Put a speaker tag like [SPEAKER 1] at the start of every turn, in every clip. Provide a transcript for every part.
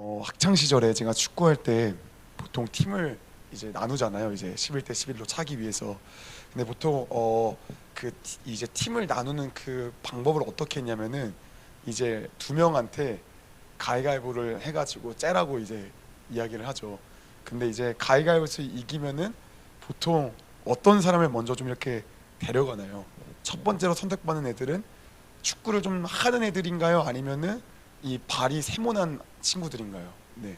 [SPEAKER 1] 어, 학창 시절에 제가 축구할 때 보통 팀을 이제 나누잖아요. 이제 11대 11로 차기 위해서. 근데 보통 어 그 이제 팀을 나누는 그 방법을 어떻게 했냐면은 이제 두 명한테 가위가위보를 해가지고 째라고 이제 이야기를 하죠. 근데 이제 가위가위보에서 이기면은 보통 어떤 사람을 먼저 좀 이렇게 데려가나요? 첫 번째로 선택받는 애들은 축구를 좀 하는 애들인가요? 아니면은 이 발이 세모난 친구들인가요? 네.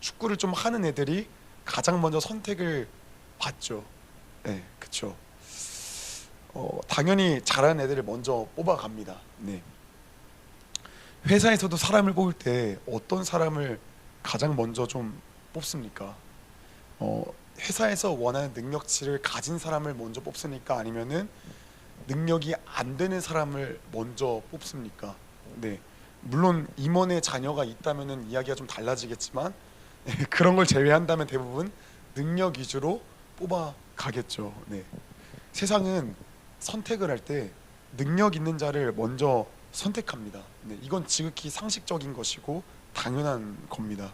[SPEAKER 1] 축구를 좀 하는 애들이 가장 먼저 선택을 받죠. 네, 그렇죠. 어, 당연히 잘하는 애들을 먼저 뽑아갑니다. 네. 회사에서도 사람을 뽑을 때 어떤 사람을 가장 먼저 좀 뽑습니까? 어, 회사에서 원하는 능력치를 가진 사람을 먼저 뽑습니까? 아니면은 능력이 안 되는 사람을 먼저 뽑습니까? 네. 물론 임원의 자녀가 있다면은 이야기가 좀 달라지겠지만 네, 그런 걸 제외한다면 대부분 능력 위주로 뽑아 가겠죠. 네. 세상은 선택을 할 때 능력 있는 자를 먼저 선택합니다. 네, 이건 지극히 상식적인 것이고 당연한 겁니다.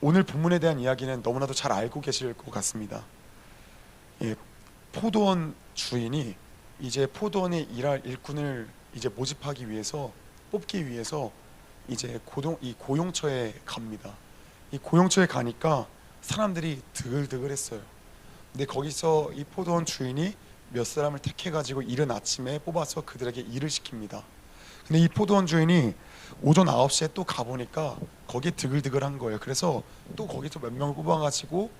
[SPEAKER 1] 오늘 본문에 대한 이야기는 너무나도 잘 알고 계실 것 같습니다. 예, 포도원 주인이 이제 포도원에 일할 일꾼을 이제 모집하기 위해서 뽑기 위해서 이제 고동 이 고용처에 갑니다. 이 고용처에 가니까 사람들이 드글드글했어요. 근데 거기서 이 포도원 주인이 몇 사람을 택해 가지고 이른 아침에 뽑아서 그들에게 일을 시킵니다. 근데 이 포도원 주인이 오전 9시에 또 가보니까 거기에 드글드글한 거예요. 그래서 또 거기서 몇 명을 뽑아가지고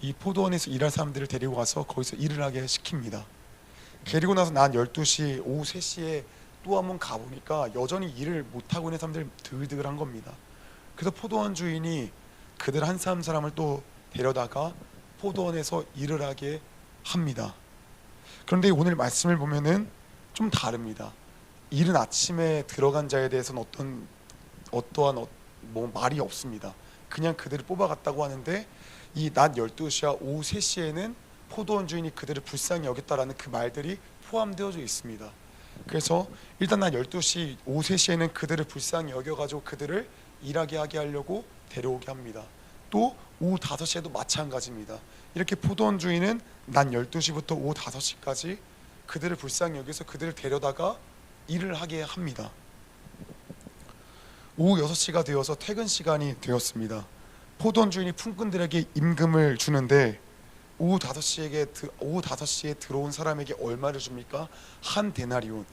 [SPEAKER 1] 이 포도원에서 일할 사람들을 데리고 가서 거기서 일을 하게 시킵니다. 그리고 나서 난 12시, 오후 3시에 또 한번 가보니까 여전히 일을 못하고 있는 사람들 드글드글한 겁니다. 그래서 포도원 주인이 그들 한 사람 사람을 또 데려다가 포도원에서 일을 하게 합니다. 그런데 오늘 말씀을 보면은 좀 다릅니다. 이른 아침에 들어간 자에 대해서는 어떤 어떠한 어, 뭐 말이 없습니다. 그냥 그들을 뽑아갔다고 하는데 이 낮 12시와 오후 3시에는 포도원 주인이 그들을 불쌍히 여겼다라는 그 말들이 포함되어져 있습니다. 그래서 일단 낮 12시 오후 3시에는 그들을 불쌍히 여겨가지고 그들을 일하게 하게 하려고 데려오게 합니다. 또 오후 5시에도 마찬가지입니다. 이렇게 포도원 주인은 낮 12시부터 오후 5시까지 그들을 불쌍히 여겨서 그들을 데려다가 일을 하게 합니다. 오후 6시가 되어서 퇴근 시간이 되었습니다. 포도원 주인이 품꾼들에게 임금을 주는데 오후 5시에게 오후 5시에 들어온 사람에게 얼마를 줍니까? 한 데나리온.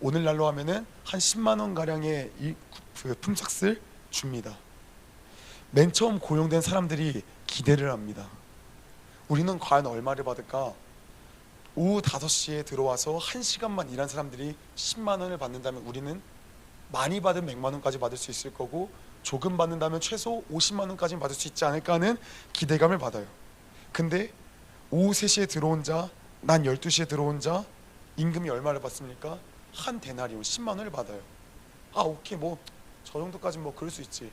[SPEAKER 1] 오늘날로 하면은 한 10만 원 가량의 이 그 품삯을 줍니다. 맨 처음 고용된 사람들이 기대를 합니다. 우리는 과연 얼마를 받을까? 오후 5시에 들어와서 1시간만 일한 사람들이 10만 원을 받는다면 우리는 많이 받은 100만 원까지 받을 수 있을 거고 조금 받는다면 최소 50만 원까지 받을 수 있지 않을까 하는 기대감을 받아요. 근데 오후 3시에 들어온 자, 난 12시에 들어온 자 임금이 얼마를 받습니까? 한 데나리온 10만 원을 받아요. 아, 오케이. 뭐 저 정도까지 뭐 그럴 수 있지.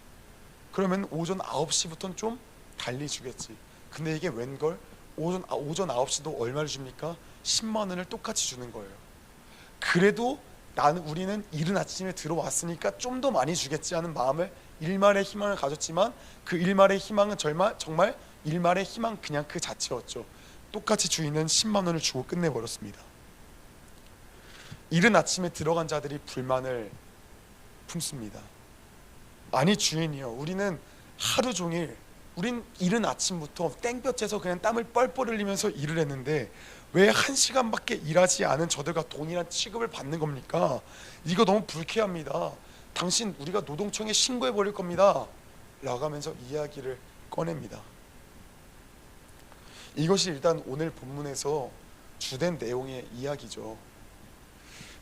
[SPEAKER 1] 그러면 오전 9시부터는 좀 달리 주겠지. 근데 이게 웬걸? 오전 아, 오전 9시도 얼마를 줍니까? 10만 원을 똑같이 주는 거예요. 그래도 나는 우리는 이른 아침에 들어왔으니까 좀 더 많이 주겠지 하는 마음을 일말의 희망을 가졌지만 그 일말의 희망은 정말 정말 일말의 희망 그냥 그 자체였죠. 똑같이 주인은 10만 원을 주고 끝내버렸습니다. 이른 아침에 들어간 자들이 불만을 품습니다. 아니 주인이요. 우리는 하루 종일 우린 이른 아침부터 땡볕에서 그냥 땀을 뻘뻘 흘리면서 일을 했는데 왜 한 시간밖에 일하지 않은 저들과 동일한 취급을 받는 겁니까? 이거 너무 불쾌합니다. 당신 우리가 노동청에 신고해 버릴 겁니다. 라고 하면서 이야기를 꺼냅니다. 이것이 일단 오늘 본문에서 주된 내용의 이야기죠.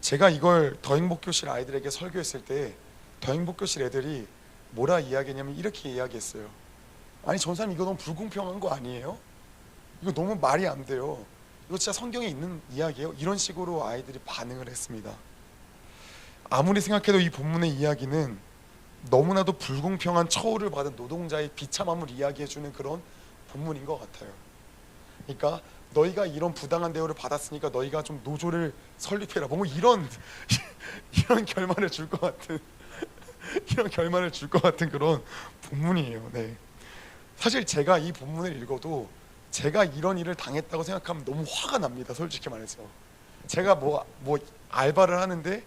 [SPEAKER 1] 제가 이걸 더 행복교실 아이들에게 설교했을 때 더 행복교실 애들이 뭐라 이야기했냐면 이렇게 이야기했어요. 아니 전사님 이거 너무 불공평한 거 아니에요? 이거 너무 말이 안 돼요. 이거 진짜 성경에 있는 이야기예요. 이런 식으로 아이들이 반응을 했습니다. 아무리 생각해도 이 본문의 이야기는 너무나도 불공평한 처우를 받은 노동자의 비참함을 이야기해주는 그런 본문인 것 같아요. 그러니까 너희가 이런 부당한 대우를 받았으니까 너희가 좀 노조를 설립해라. 뭐 이런 이런 결말을 줄 것 같은 이런 결말을 줄 것 같은 그런 본문이에요. 네. 사실 제가 이 본문을 읽어도 제가 이런 일을 당했다고 생각하면 너무 화가 납니다. 솔직히 말해서 제가 뭐 뭐 알바를 하는데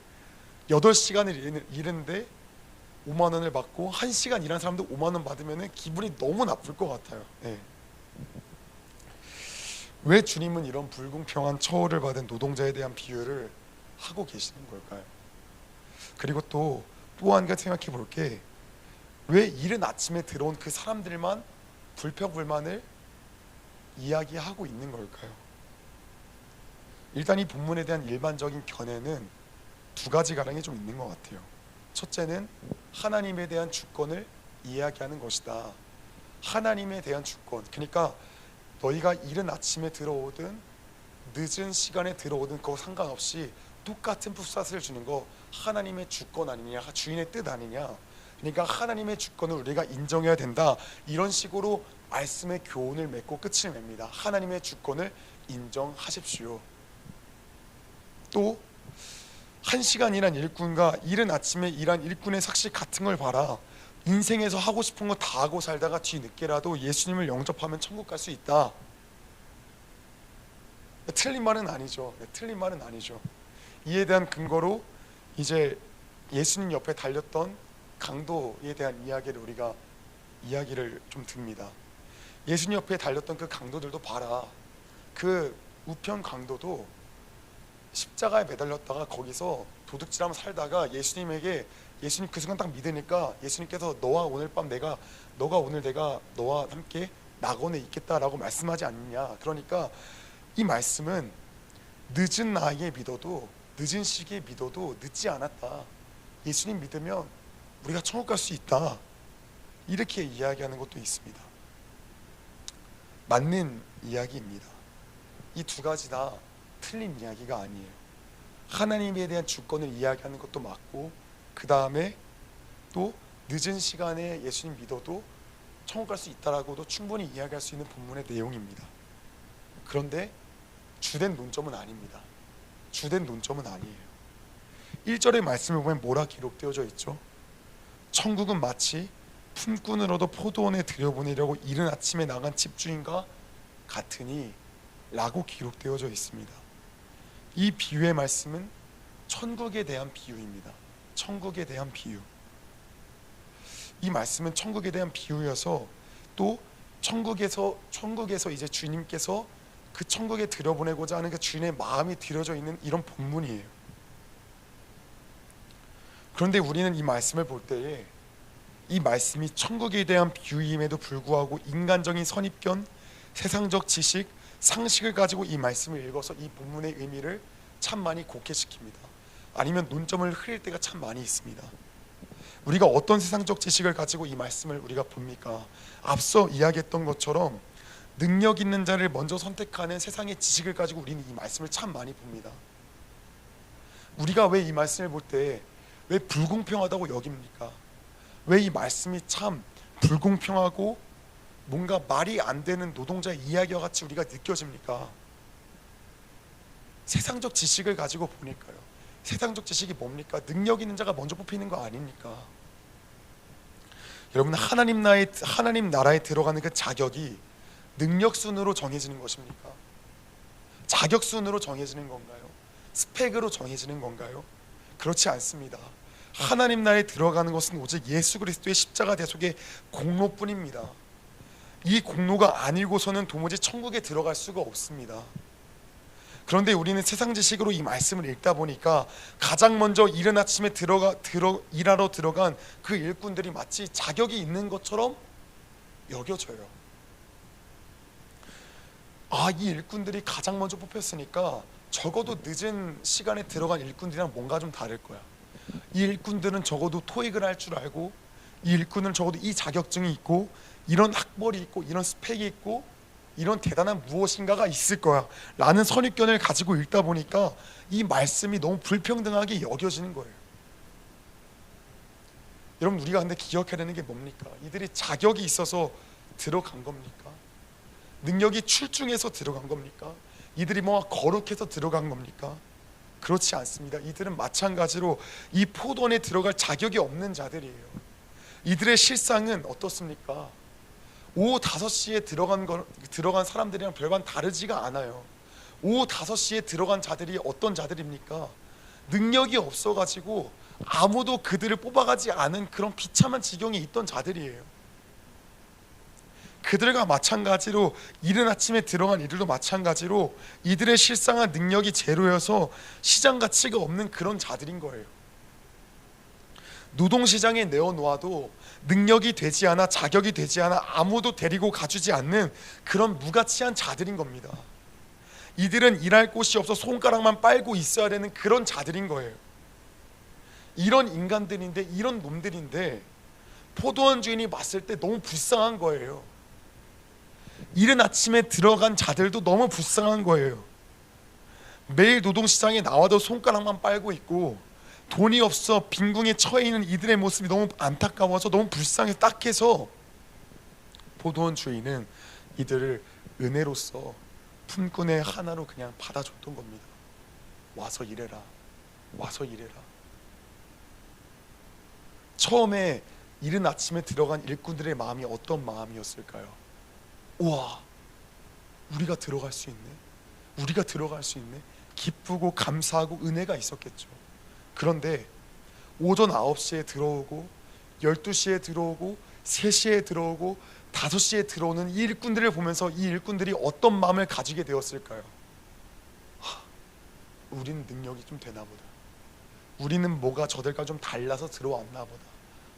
[SPEAKER 1] 8시간을 일- 일했는데 5만 원을 받고 1시간 일한 사람도 5만 원 받으면 기분이 너무 나쁠 것 같아요. 네. 왜 주님은 이런 불공평한 처우를 받은 노동자에 대한 비유를 하고 계시는 걸까요? 그리고 또 또 한 가지 생각해 볼 게 왜 이른 아침에 들어온 그 사람들만 불평불만을 이야기하고 있는 걸까요? 일단 이 본문에 대한 일반적인 견해는 두 가지 가량이 좀 있는 것 같아요. 첫째는 하나님에 대한 주권을 이야기하는 것이다. 하나님에 대한 주권. 그러니까 너희가 이른 아침에 들어오든 늦은 시간에 들어오든 그거 상관없이 똑같은 푸사스를 주는 거 하나님의 주권 아니냐 주인의 뜻 아니냐. 그러니까 하나님의 주권을 우리가 인정해야 된다. 이런 식으로 말씀의 교훈을 맺고 끝을 맺니다. 하나님의 주권을 인정하십시오. 또 한 시간 일한 일꾼과 이른 아침에 일한 일꾼의 삭시 같은 걸 봐라 인생에서 하고 싶은 거 다 하고 살다가 뒤늦게라도 예수님을 영접하면 천국 갈 수 있다 틀린 말은 아니죠. 네, 틀린 말은 아니죠. 이에 대한 근거로 이제 예수님 옆에 달렸던 강도에 대한 이야기를 우리가 이야기를 좀 듭니다. 예수님 옆에 달렸던 그 강도들도 봐라. 그 우편 강도도 십자가에 매달렸다가 거기서 도둑질하며 살다가 예수님에게 예수님 그 순간 딱 믿으니까 예수님께서 너와 오늘 밤 내가 너가 오늘 내가 너와 함께 낙원에 있겠다라고 말씀하지 않느냐. 그러니까 이 말씀은 늦은 나이에 믿어도 늦은 시기에 믿어도 늦지 않았다. 예수님 믿으면 우리가 천국 갈 수 있다. 이렇게 이야기하는 것도 있습니다. 맞는 이야기입니다. 이 두 가지 다 틀린 이야기가 아니에요. 하나님에 대한 주권을 이야기하는 것도 맞고 그 다음에 또 늦은 시간에 예수님 믿어도 천국 갈 수 있다라고도 충분히 이야기할 수 있는 본문의 내용입니다. 그런데 주된 논점은 아닙니다. 주된 논점은 아니에요. 1절의 말씀을 보면 뭐라 기록되어져 있죠? 천국은 마치 품꾼으로도 포도원에 들여보내려고 이른 아침에 나간 집주인과 같으니 라고 기록되어져 있습니다. 이 비유의 말씀은 천국에 대한 비유입니다. 천국에 대한 비유. 이 말씀은 천국에 대한 비유여서 또 천국에서 천국에서 이제 주님께서 그 천국에 들여보내고자 하는 그 주인의 마음이 들여져 있는 이런 본문이에요. 그런데 우리는 이 말씀을 볼 때에 이 말씀이 천국에 대한 비유임에도 불구하고 인간적인 선입견, 세상적 지식, 상식을 가지고 이 말씀을 읽어서 이 본문의 의미를 참 많이 곡해시킵니다. 아니면 논점을 흐릴 때가 참 많이 있습니다. 우리가 어떤 세상적 지식을 가지고 이 말씀을 우리가 봅니까? 앞서 이야기했던 것처럼 능력 있는 자를 먼저 선택하는 세상의 지식을 가지고 우리는 이 말씀을 참 많이 봅니다. 우리가 왜 이 말씀을 볼 때 왜 불공평하다고 여깁니까? 왜 이 말씀이 참 불공평하고 뭔가 말이 안 되는 노동자의 이야기와 같이 우리가 느껴집니까? 세상적 지식을 가지고 보니까요. 세상적 지식이 뭡니까? 능력 있는 자가 먼저 뽑히는 거 아닙니까? 여러분 하나님 나라에 하나님 나라에 들어가는 그 자격이 능력 순으로 정해지는 것입니까? 자격 순으로 정해지는 건가요? 스펙으로 정해지는 건가요? 그렇지 않습니다. 하나님 나라에 들어가는 것은 오직 예수 그리스도의 십자가 대속의 공로뿐입니다. 이 공로가 아니고서는 도무지 천국에 들어갈 수가 없습니다. 그런데 우리는 세상 지식으로 이 말씀을 읽다 보니까 가장 먼저 이른 아침에 들어가 들어 일하러 들어간 그 일꾼들이 마치 자격이 있는 것처럼 여겨져요. 아, 이 일꾼들이 가장 먼저 뽑혔으니까 적어도 늦은 시간에 들어간 일꾼들이랑 뭔가 좀 다를 거야. 이 일꾼들은 적어도 토익을 할 줄 알고 이 일꾼은 적어도 이 자격증이 있고 이런 학벌이 있고 이런 스펙이 있고 이런 대단한 무엇인가가 있을 거야 라는 선입견을 가지고 읽다 보니까 이 말씀이 너무 불평등하게 여겨지는 거예요 여러분 우리가 근데 기억해야 되는 게 뭡니까? 이들이 자격이 있어서 들어간 겁니까? 능력이 출중해서 들어간 겁니까? 이들이 뭐 거룩해서 들어간 겁니까? 그렇지 않습니다. 이들은 마찬가지로 이 포도원에 들어갈 자격이 없는 자들이에요. 이들의 실상은 어떻습니까? 오후 5시에 들어간 거, 들어간 사람들이랑 별반 다르지가 않아요. 오후 5시에 들어간 자들이 어떤 자들입니까? 능력이 없어 가지고 아무도 그들을 뽑아가지 않은 그런 비참한 지경에 있던 자들이에요. 그들과 마찬가지로 이른 아침에 들어간 이들도 마찬가지로 이들의 실상한 능력이 제로여서 시장 가치가 없는 그런 자들인 거예요. 노동시장에 내어놓아도 능력이 되지 않아 자격이 되지 않아 아무도 데리고 가주지 않는 그런 무가치한 자들인 겁니다. 이들은 일할 곳이 없어 손가락만 빨고 있어야 되는 그런 자들인 거예요. 이런 인간들인데 이런 놈들인데 포도원 주인이 봤을 때 너무 불쌍한 거예요. 이른 아침에 들어간 자들도 너무 불쌍한 거예요. 매일 노동시장에 나와도 손가락만 빨고 있고 돈이 없어 빈궁에 처해 있는 이들의 모습이 너무 안타까워서 너무 불쌍해 딱해서 포도원 주인은 이들을 은혜로서 품꾼의 하나로 그냥 받아줬던 겁니다. 와서 일해라. 와서 일해라. 처음에 이른 아침에 들어간 일꾼들의 마음이 어떤 마음이었을까요? 우와, 우리가 들어갈 수 있네. 우리가 들어갈 수 있네. 기쁘고 감사하고 은혜가 있었겠죠. 그런데 오전 9시에 들어오고 12시에 들어오고 3시에 들어오고 5시에 들어오는 이 일꾼들을 보면서 이 일꾼들이 어떤 마음을 가지게 되었을까요? 하, 우리는 능력이 좀 되나 보다. 우리는 뭐가 저들과 좀 달라서 들어왔나 보다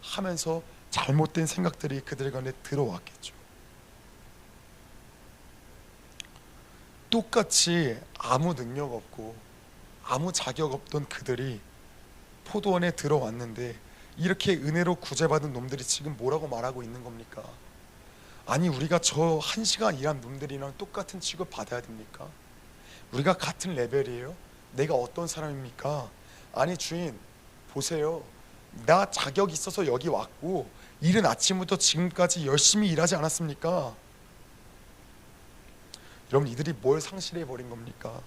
[SPEAKER 1] 하면서 잘못된 생각들이 그들 간에 들어왔겠죠. 똑같이 아무 능력 없고 아무 자격 없던 그들이 포도원에 들어왔는데 이렇게 은혜로 구제받은 놈들이 지금 뭐라고 말하고 있는 겁니까? 아니 우리가 저 한 시간 일한 놈들이랑 똑같은 취급 받아야 됩니까? 우리가 같은 레벨이에요? 내가 어떤 사람입니까? 아니 주인 보세요. 나 자격 있어서 여기 왔고 이른 아침부터 지금까지 열심히 일하지 않았습니까? 여러분 이들이 뭘 상실해 버린 겁니까?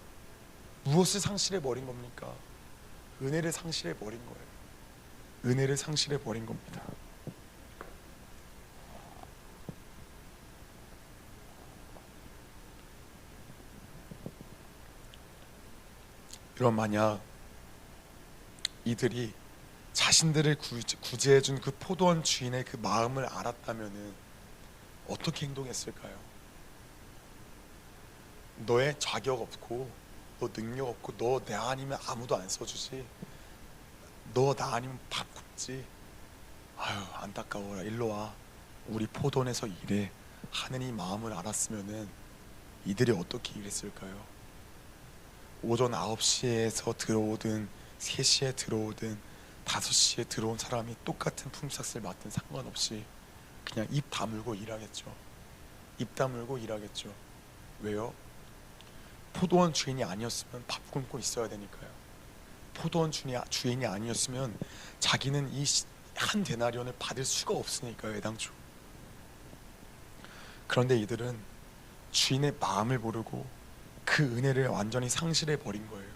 [SPEAKER 1] 무엇을 상실해 버린 겁니까? 은혜를 상실해 버린 거예요. 은혜를 상실해 버린 겁니다. 여러분 만약 이들이 자신들을 구제해 준 그 포도원 주인의 그 마음을 알았다면은 어떻게 행동했을까요? 너의 자격 없고 너 능력 없고 너내 아니면 아무도 안 써주지 너 나 아니면 밥 굶지 아유 안타까워라 일로 와 우리 포돈에서 일해 이 마음을 알았으면은 이들이 어떻게 일했을까요? 오전 9시에서 들어오든 3시에 들어오든 5시에 들어온 사람이 똑같은 품삯을 맡든 상관없이 그냥 입 다물고 일하겠죠. 입 다물고 일하겠죠. 왜요? 포도원 주인이 아니었으면 밥 굶고 있어야 되니까요. 포도원 주인이, 아니었으면 자기는 이 한 데나리온을 받을 수가 없으니까요. 애당초. 그런데 이들은 주인의 마음을 모르고 그 은혜를 완전히 상실해 버린 거예요.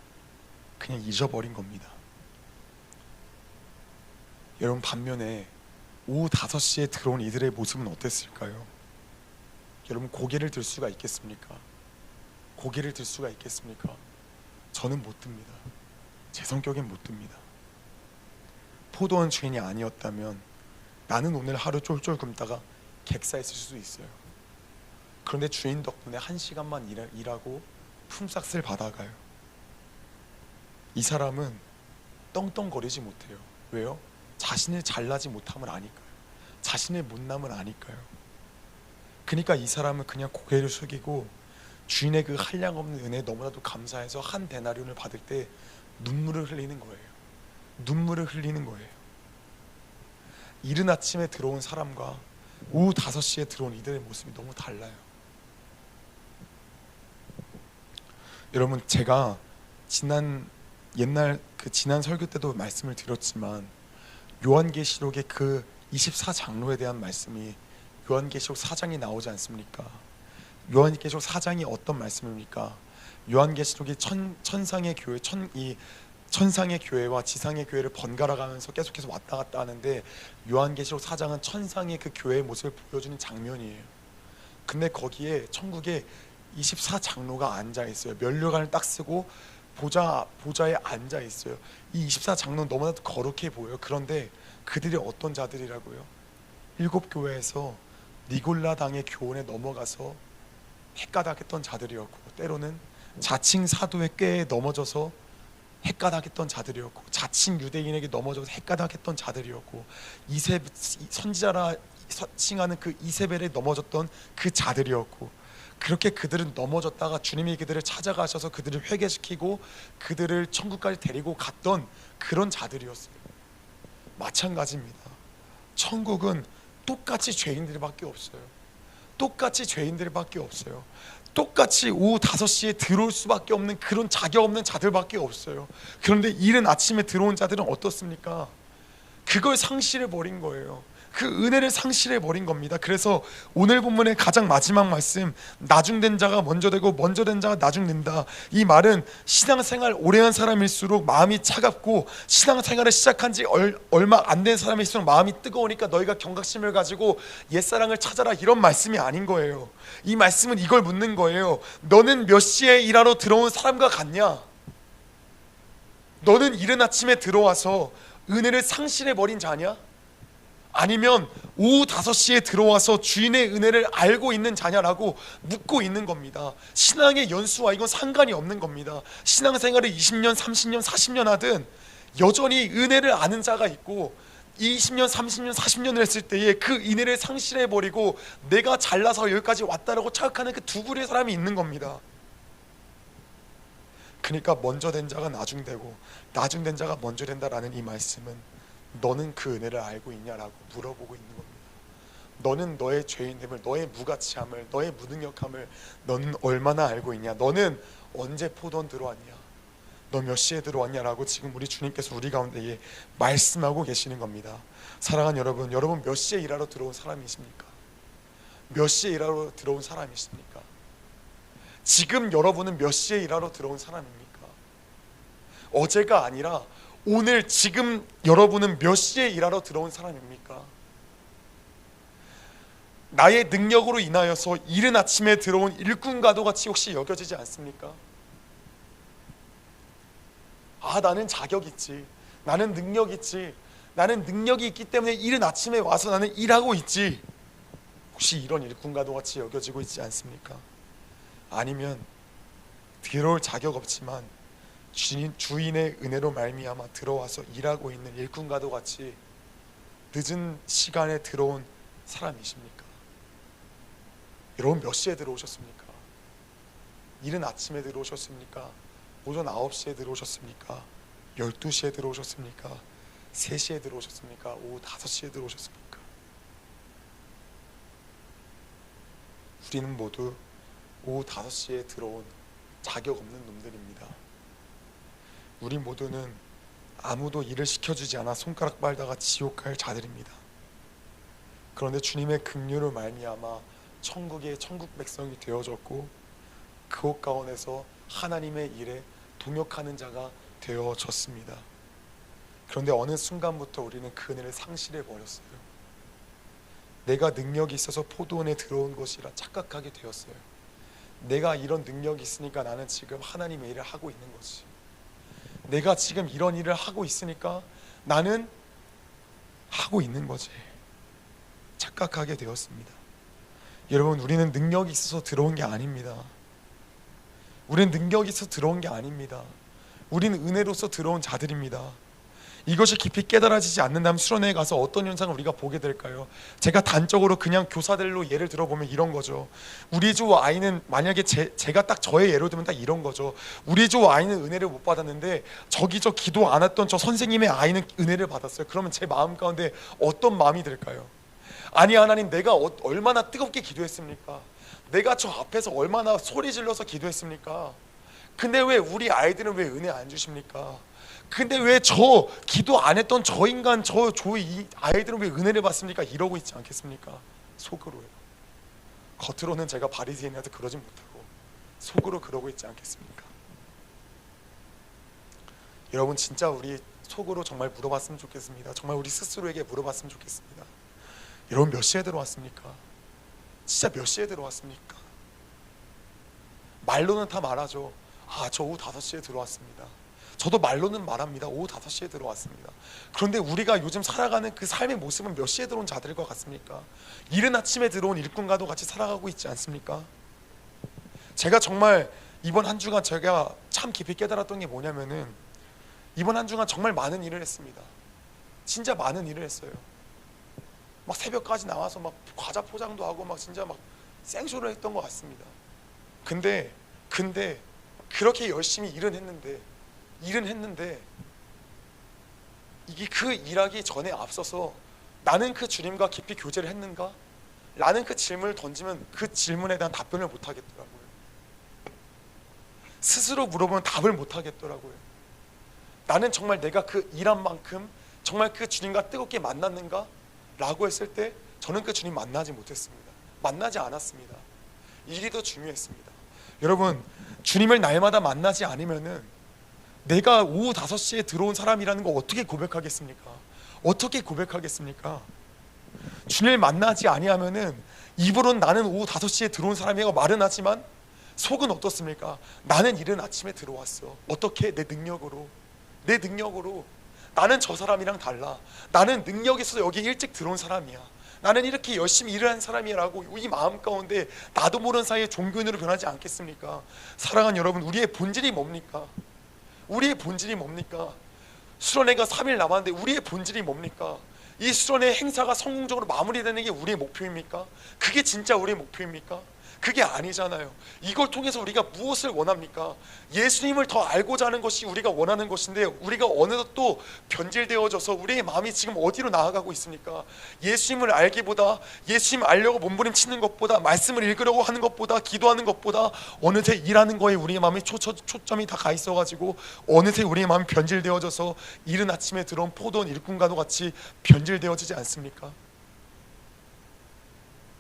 [SPEAKER 1] 그냥 잊어버린 겁니다. 여러분 반면에 오후 5시에 들어온 이들의 모습은 어땠을까요? 여러분 고개를 들 수가 있겠습니까? 고개를 들 수가 있겠습니까? 저는 못 듭니다. 제 성격엔 못 듭니다. 포도원 주인이 아니었다면 나는 오늘 하루 쫄쫄 굶다가 객사했을 수도 있어요. 그런데 주인 덕분에 한 시간만 일하 고 품삯을 받아가요. 이 사람은 떵떵거리지 못해요. 왜요? 자신을 잘나지 못함을 아니까요. 자신의 못남을 아니까요. 그러니까 이 사람은 그냥 고개를 숙이고 주인의 그 한량 없는 은혜에 너무나도 감사해서 한 데나리온을 받을 때 눈물을 흘리는 거예요. 눈물을 흘리는 거예요. 이른 아침에 들어온 사람과 오후 5시에 들어온 이들의 모습이 너무 달라요. 여러분 제가 지난 옛날 그 지난 설교 때도 말씀을 드렸지만 요한계시록의 그 24장로에 대한 말씀이 요한계시록 4장이 나오지 않습니까? 요한계시록 4장이 어떤 말씀입니까? 요한계시록이 천 천상의 교회 천 이 천상의 교회와 지상의 교회를 번갈아 가면서 계속해서 왔다 갔다 하는데 요한계시록 4장은 천상의 그 교회의 모습을 보여주는 장면이에요. 근데 거기에 천국에 24장로가 앉아 있어요. 면류관을 딱 쓰고 보좌 보좌에 앉아 있어요. 이 24장로는 너무나도 거룩해 보여요. 그런데 그들이 어떤 자들이라고요? 일곱 교회에서 니골라당의 교훈에 넘어가서 헷가닥했던 자들이었고 때로는 자칭 사도의 꾀에 넘어져서 헷가닥했던 자들이었고 자칭 유대인에게 넘어져서 헷가닥했던 자들이었고 이세 선지자라 칭하는 그 이세벨에 넘어졌던 그 자들이었고 그렇게 그들은 넘어졌다가 주님이 그들을 찾아가셔서 그들을 회개시키고 그들을 천국까지 데리고 갔던 그런 자들이었어요. 마찬가지입니다. 천국은 똑같이 죄인들밖에 없어요. 똑같이 죄인들밖에 없어요. 똑같이 오후 5시에 들어올 수밖에 없는 그런 자격 없는 자들밖에 없어요. 그런데 이른 아침에 들어온 자들은 어떻습니까? 그걸 상실해 버린 거예요. 그 은혜를 상실해 버린 겁니다. 그래서 오늘 본문의 가장 마지막 말씀 나중된 자가 먼저 되고 먼저 된 자가 나중된다. 이 말은 신앙생활 오래 한 사람일수록 마음이 차갑고 신앙생활을 시작한 지 얼, 얼마 안 된 사람일수록 마음이 뜨거우니까 너희가 경각심을 가지고 옛사랑을 찾아라 이런 말씀이 아닌 거예요. 이 말씀은 이걸 묻는 거예요. 너는 몇 시에 일하러 들어온 사람과 같냐? 너는 이른 아침에 들어와서 은혜를 상실해 버린 자냐? 아니면 오후 5시에 들어와서 주인의 은혜를 알고 있는 자냐라고 묻고 있는 겁니다. 신앙의 연수와 이건 상관이 없는 겁니다. 신앙생활을 20년, 30년, 40년 하든 여전히 은혜를 아는 자가 있고 20년, 30년, 40년을 했을 때에 그 은혜를 상실해 버리고 내가 잘나서 여기까지 왔다라고 착각하는 그두 그루의 사람이 있는 겁니다. 그러니까 먼저 된 자가 나중 되고 나중 된 자가 먼저 된다라는 이 말씀은 너는 그 은혜를 알고 있냐라고 물어보고 있는 겁니다. 너는 너의 죄인됨을, 너의 무가치함을, 너의 무능력함을 너는 얼마나 알고 있냐? 너는 언제 포도원 들어왔냐? 너 몇 시에 들어왔냐라고 지금 우리 주님께서 우리 가운데에 말씀하고 계시는 겁니다. 사랑하는 여러분, 여러분 몇 시에 일하러 들어온 사람이십니까? 몇 시에 일하러 들어온 사람이십니까? 지금 여러분은 몇 시에 일하러 들어온 사람입니까? 어제가 아니라 오늘 지금 여러분은 몇 시에 일하러 들어온 사람입니까? 나의 능력으로 인하여서 이른 아침에 들어온 일꾼과도 같이 혹시 여겨지지 않습니까? 아 나는 자격 있지 나는 능력 있지 나는 능력이 있기 때문에 이른 아침에 와서 나는 일하고 있지 혹시 이런 일꾼과도 같이 여겨지고 있지 않습니까? 아니면 들어올 자격 없지만 주인, 주인의 은혜로 말미암아 들어와서 일하고 있는 일꾼과도 같이 늦은 시간에 들어온 사람이십니까? 여러분 몇 시에 들어오셨습니까? 이른 아침에 들어오셨습니까? 오전 9시에 들어오셨습니까? 12시에 들어오셨습니까? 3시에 들어오셨습니까? 오후 5시에 들어오셨습니까? 우리는 모두 오후 5시에 들어온 자격 없는 놈들입니다. 우리 모두는 아무도 일을 시켜주지 않아 손가락 빨다가 지옥 갈 자들입니다. 그런데 주님의 긍휼을 말미암아 천국의 천국 백성이 되어졌고 그곳 가운데서 하나님의 일에 동역하는 자가 되어졌습니다. 그런데 어느 순간부터 우리는 그 은혜를 상실해 버렸어요. 내가 능력이 있어서 포도원에 들어온 것이라 착각하게 되었어요. 내가 이런 능력이 있으니까 나는 지금 하나님의 일을 하고 있는 거지. 내가 지금 이런 일을 하고 있으니까 나는 하고 있는 거지. 착각하게 되었습니다. 여러분, 우리는 능력이 있어서 들어온 게 아닙니다. 우리는 능력이 있어서 들어온 게 아닙니다. 우리는 은혜로서 들어온 자들입니다. 이것이 깊이 깨달아지지 않는다면 수련회에 가서 어떤 현상을 우리가 보게 될까요? 제가 단적으로 그냥 교사들로 예를 들어보면 이런 거죠. 우리 주 아이는 만약에 제, 제가 딱 저의 예로 들면 딱 이런 거죠. 우리 주 아이는 은혜를 못 받았는데 저기 저 기도 안 했던 저 선생님의 아이는 은혜를 받았어요. 그러면 제 마음 가운데 어떤 마음이 들까요? 아니 하나님 내가 어, 얼마나 뜨겁게 기도했습니까? 내가 저 앞에서 얼마나 소리 질러서 기도했습니까? 근데 왜 우리 아이들은 왜 은혜 안 주십니까? 근데 왜 저 기도 안 했던 저 인간 저 조 이 아이들은 왜 은혜를 받습니까? 이러고 있지 않겠습니까? 속으로요. 겉으로는 제가 바리새인한테 그러진 못하고 속으로 그러고 있지 않겠습니까? 여러분 진짜 우리 속으로 정말 물어봤으면 좋겠습니다. 정말 우리 스스로에게 물어봤으면 좋겠습니다. 여러분 몇 시에 들어왔습니까? 진짜 몇 시에 들어왔습니까? 말로는 다 말하죠. 아, 저 오후 5시에 들어왔습니다. 저도 말로는 말합니다. 오후 5시에 들어왔습니다. 그런데 우리가 요즘 살아가는 그 삶의 모습은 몇 시에 들어온 자들과 같습니까? 이른 아침에 들어온 일꾼과도 같이 살아가고 있지 않습니까? 제가 정말 이번 한 주간 제가 참 깊이 깨달았던 게 뭐냐면은 이번 한 주간 정말 많은 일을 했습니다. 진짜 많은 일을 했어요. 막 새벽까지 나와서 막 과자 포장도 하고 막 진짜 막 생쇼를 했던 것 같습니다. 근데 근데 그렇게 열심히 일은 했는데 일은 했는데 이게 그 일하기 전에 앞서서 나는 그 주님과 깊이 교제를 했는가? 라는 그 질문을 던지면 그 질문에 대한 답변을 못 하겠더라고요. 스스로 물어보면 답을 못 하겠더라고요. 나는 정말 내가 그 일한 만큼 정말 그 주님과 뜨겁게 만났는가? 라고 했을 때 저는 그 주님 만나지 못했습니다. 만나지 않았습니다. 일이 더 중요했습니다. 여러분, 주님을 날마다 만나지 않으면은 내가 오후 5시에 들어온 사람이라는 거 어떻게 고백하겠습니까? 어떻게 고백하겠습니까? 주님을 만나지 아니하면은 입으로는 나는 오후 5시에 들어온 사람이라고 말은 하지만 속은 어떻습니까? 나는 이른 아침에 들어왔어. 어떻게 내 능력으로 내 능력으로 나는 저 사람이랑 달라. 나는 능력 있어서 여기 일찍 들어온 사람이야. 나는 이렇게 열심히 일을 한 사람이라고 이 마음 가운데 나도 모르는 사이에 종교인으로 변하지 않겠습니까? 사랑하는 여러분, 우리의 본질이 뭡니까? 우리의 본질이 뭡니까? 수련회가 3일 남았는데 우리의 본질이 뭡니까? 이 수련회 행사가 성공적으로 마무리되는 게 우리의 목표입니까? 그게 진짜 우리의 목표입니까? 그게 아니잖아요. 이걸 통해서 우리가 무엇을 원합니까? 예수님을 더 알고자 하는 것이 우리가 원하는 것인데 우리가 어느덧 또 변질되어져서 우리의 마음이 지금 어디로 나아가고 있습니까? 예수님을 알기보다 예수님 알려고 몸부림치는 것보다 말씀을 읽으려고 하는 것보다 기도하는 것보다 어느새 일하는 거에 우리의 마음이 초초, 초점이 다 가 있어가지고 어느새 우리의 마음이 변질되어져서 이른 아침에 들어온 포도원 일꾼과도 같이 변질되어지지 않습니까?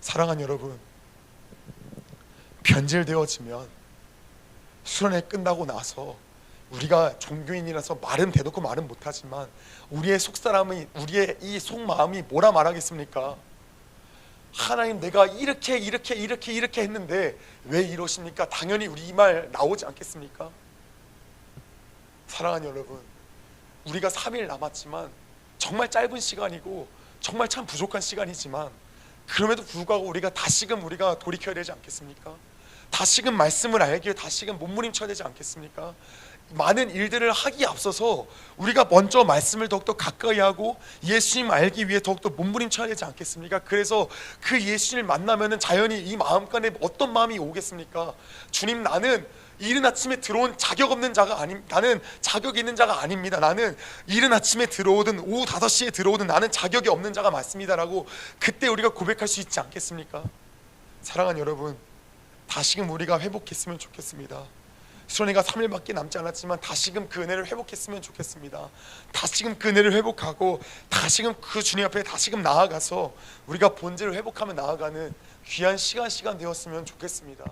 [SPEAKER 1] 사랑하는 여러분 변질되어지면 수련회 끝나고 나서 우리가 종교인이라서 말은 대놓고 말은 못하지만 우리의 속사람이 우리의 이 속마음이 뭐라 말하겠습니까? 하나님 내가 이렇게 이렇게 이렇게 이렇게 했는데 왜 이러십니까? 당연히 우리 이 말 나오지 않겠습니까? 사랑하는 여러분 우리가 3일 남았지만 정말 짧은 시간이고 정말 참 부족한 시간이지만 그럼에도 불구하고 우리가 다시금 우리가 돌이켜야 되지 않겠습니까? 다시금 말씀을 알기 위해 다시금 몸부림쳐야 되지 않겠습니까? 많은 일들을 하기에 앞서서 우리가 먼저 말씀을 더욱더 가까이 하고 예수님 알기 위해 더욱더 몸부림쳐야 되지 않겠습니까? 그래서 그 예수님을 만나면은 자연히 이 마음간에 어떤 마음이 오겠습니까? 주님 나는 이른 아침에 들어온 자격 없는 자가 아니 나는 자격 있는 자가 아닙니다. 나는 이른 아침에 들어오든 오후 5시에 들어오든 나는 자격이 없는 자가 맞습니다라고 그때 우리가 고백할 수 있지 않겠습니까? 사랑하는 여러분 다시금 우리가 회복했으면 좋겠습니다. 수련회가 3일밖에 남지 않았지만 다시금 그 은혜를 회복했으면 좋겠습니다. 다시금 그 은혜를 회복하고 다시금 그 주님 앞에 다시금 나아가서 우리가 본질을 회복하며 나아가는 귀한 시간 시간 되었으면 좋겠습니다.